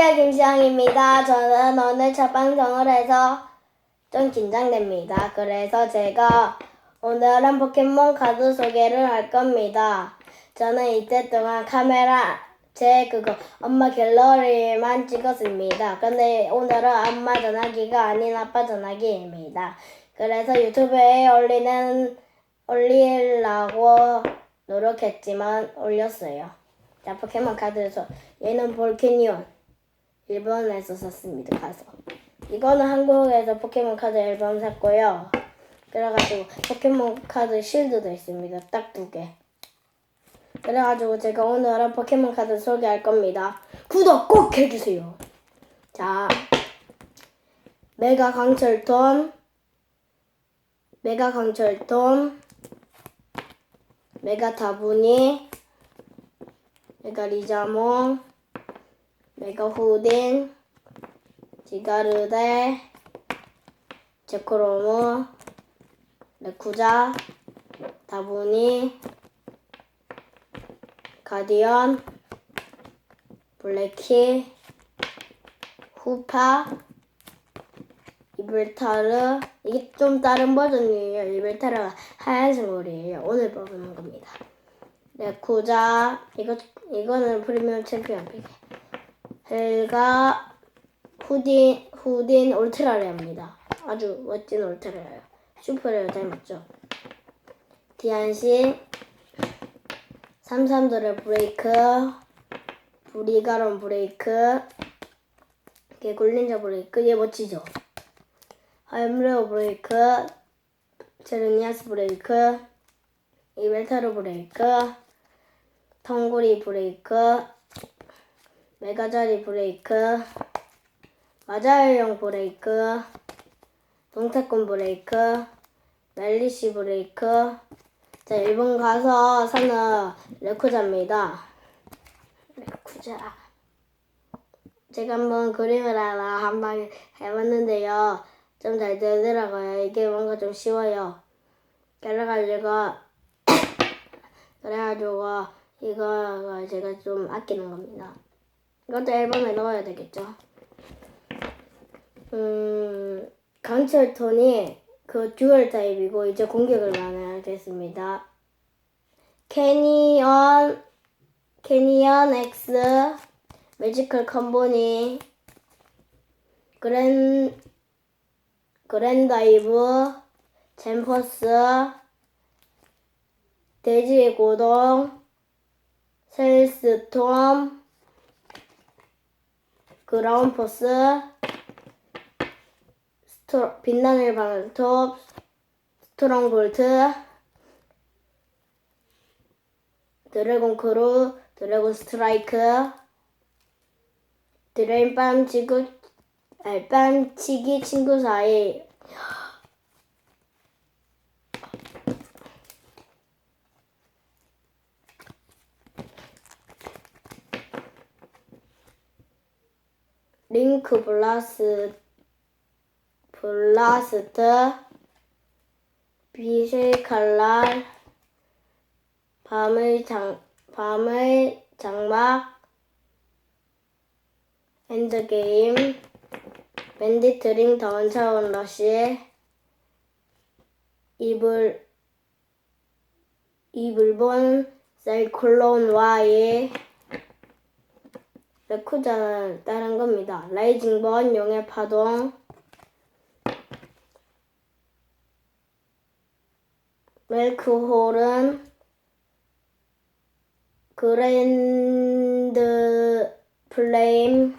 안녕하세요, 김시영입니다. 저는 오늘 첫 방송을 해서 좀 긴장됩니다. 그래서 제가 오늘은 포켓몬 카드 소개를 할 겁니다. 저는 이때 동안 카메라 제 그거 엄마 갤러리만 찍었습니다. 근데 오늘은 엄마 전화기가 아닌 아빠 전화기입니다. 그래서 유튜브에 올리는 올리려고 노력했지만 올렸어요. 자, 포켓몬 카드에서 얘는 볼케니온 일본에서 샀습니다. 가서 이거는 한국에서 포켓몬 카드 앨범 샀고요. 그래가지고 포켓몬 카드 실드도 있습니다. 딱 두 개. 그래가지고 제가 오늘은 포켓몬 카드 소개할 겁니다. 구독 꼭 해주세요. 자, 메가 강철톤, 메가 강철톤, 메가 다분이, 메가 리자몽, 메가 후딘, 지가르데, 제코로모, 레쿠자, 다분이, 가디언, 블랙키, 후파, 이블타르, 이게 좀 다른 버전이에요. 이블타르가 하얀색 머리예요. 오늘 뽑는 겁니다. 레쿠자, 이거, 이거는 프리미엄 챔피언 픽. 헬가, 후딘, 후딘 울트라레입니다. 아주 멋진 울트라예요. 슈퍼레어 닮았죠? 디안신, 삼삼드레 브레이크, 브리가론 브레이크, 개굴린자 브레이크, 얘 멋지죠? 하임레오 브레이크, 제르니아스 브레이크, 이벨타르 브레이크, 텅구리 브레이크, 메가자리 브레이크, 마자일용 브레이크, 동태꾼 브레이크, 멜리시 브레이크, 자, 일본 가서 사는 레쿠자입니다. 레쿠자. 제가 한번 그림을 하나 한번 해봤는데요. 좀 잘 되더라고요. 이게 뭔가 좀 쉬워요. 그래가지고, 그래가지고, 이거 제가 좀 아끼는 겁니다. 이것도 앨범에 넣어야 되겠죠. 음, 강철톤이 그 듀얼 타입이고 이제 공격을 많이 하겠습니다. 캐니언, 캐니언 X, 매지컬 컴보니, 그랜, 그랜다이브, 젠퍼스, 돼지의 고동, 셀스톰, 그라운포스, 스토, 빛나는 방울톱, 스트롱볼트, 드래곤 크루, 드래곤 스트라이크, 드레인 빰치기, 아니, 빰치기 친구 사이, 링크 블라스, 블라스트, 빛의 칼날, 밤의 장, 밤의 장막, 엔드게임, 밴디트링 더원차원 러시, 이불, 이불본 사이클론 와이, 레쿠자는 다른 겁니다. 라이징 번, 용의 파동, 멜크홀은 그랜드 플레임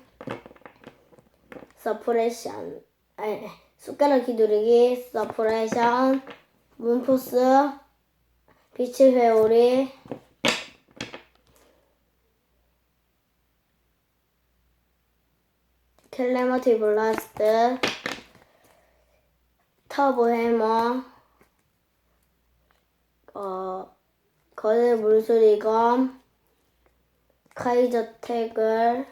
서프레션 아니 숟가락 휘두르기. 서프레션 문포스 빛의 회오리 켈레머티 블라스트 터보 해머 어, 거대 물소리검, 카이저 태글,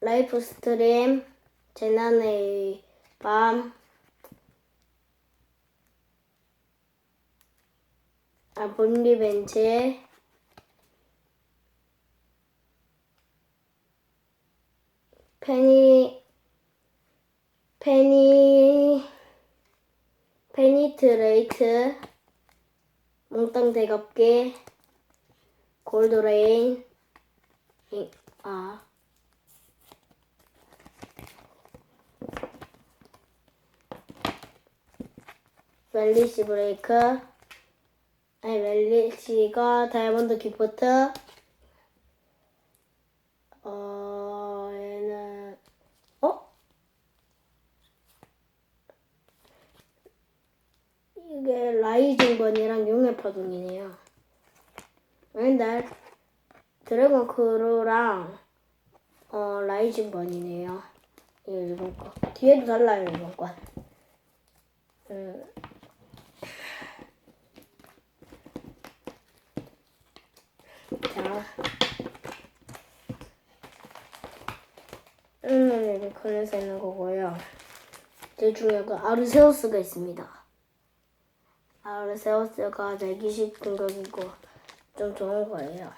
라이프 스트림, 재난의 밤, 아, 본리벤치, 페니 페니 페니트레이트 몽땅 대겁게 골드레인 이- 아. 웰리시 브레이크 아니 웰리시가 다이아몬드 기프트 어 얘는 어 이게 라이징 번이랑 용의 파동이네요. 맨날 드래곤 크루랑 어 라이징 번이네요. 이거 일본 거. 뒤에도 달라요 이번 건 음. 자. 음, 이렇게 꺼내서 있는 거고요. 제일 중요한 건 아르세우스가 있습니다 아르세우스가 대기식 공격이고 좀 좋은 거예요.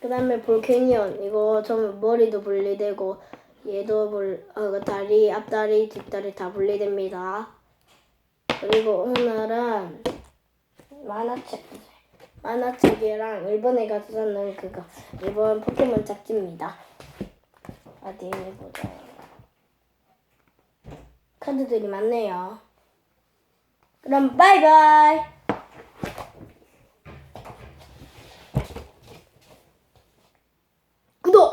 그 다음에 볼케니언 이거 좀 머리도 분리되고 얘도 불, 어, 그 다리 앞다리 뒷다리 다 분리됩니다. 그리고 오늘은 만화책 만화책이랑 일본에 가서 사는 그거 일본 포켓몬 잡지입니다. 어디 보자. 카드들이 많네요. 그럼 바이바이.